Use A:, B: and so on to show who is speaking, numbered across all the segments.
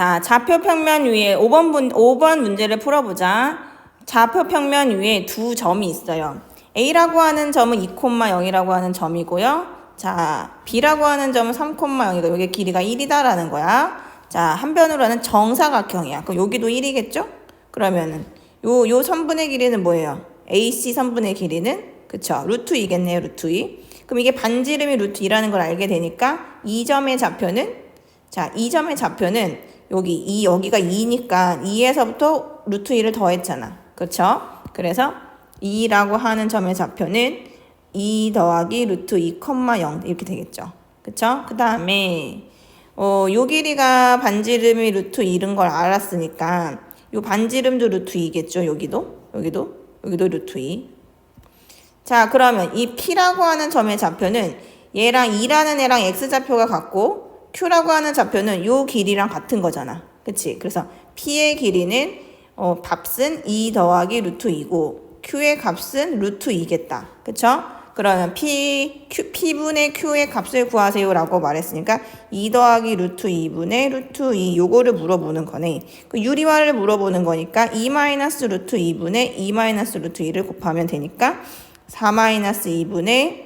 A: 자, 좌표 평면 위에 5번, 분, 5번 문제를 풀어보자. 좌표 평면 위에 두 점이 있어요. A라고 하는 점은 2,0이라고 하는 점이고요. 자, B라고 하는 점은 3,0이고 여기 길이가 1이다라는 거야. 자, 한 변으로 하는 정사각형이야. 그럼 여기도 1이겠죠? 그러면은 요, 요 선분의 길이는 뭐예요? AC 선분의 길이는 그쵸? 루트 2겠네요, 루트 2. 그럼 이게 반지름이 루트 2라는 걸 알게 되니까 이 점의 좌표는 자, 이 점의 좌표는 여기 이 여기가 2니까 2에서부터 루트 2를 더했잖아. 그쵸? 그래서 2라고 하는 점의 좌표는 2 더하기 루트 2,0 이렇게 되겠죠. 그쵸? 그 다음에 어, 요 길이가 반지름이 루트 2인 걸 알았으니까 요 반지름도 루트 2겠죠. 여기도 여기도 여기도 루트 2. 자 그러면 이 P라고 하는 점의 좌표는 얘랑 2라는 애랑 X좌표가 같고 Q라고 하는 좌표는 요 길이랑 같은 거잖아. 그치? 그래서 P의 길이는 어, 값은 2 더하기 루트 2고 Q의 값은 루트 2겠다. 그쵸? 그러면 P, Q, P분의 Q의 값을 구하세요 라고 말했으니까 2 더하기 루트 2분의 루트 2 요거를 물어보는 거네. 그 유리화를 물어보는 거니까 2 마이너스 루트 2분의 2 마이너스 루트 2를 곱하면 되니까 4 마이너스 2분의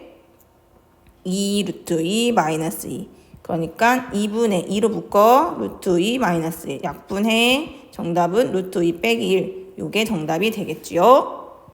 A: 2 루트 2 마이너스 2 그러니까 2분의 2로 묶어 루트 2 마이너스 1 약분해 정답은 루트 2 빼기 1 요게 정답이 되겠지요.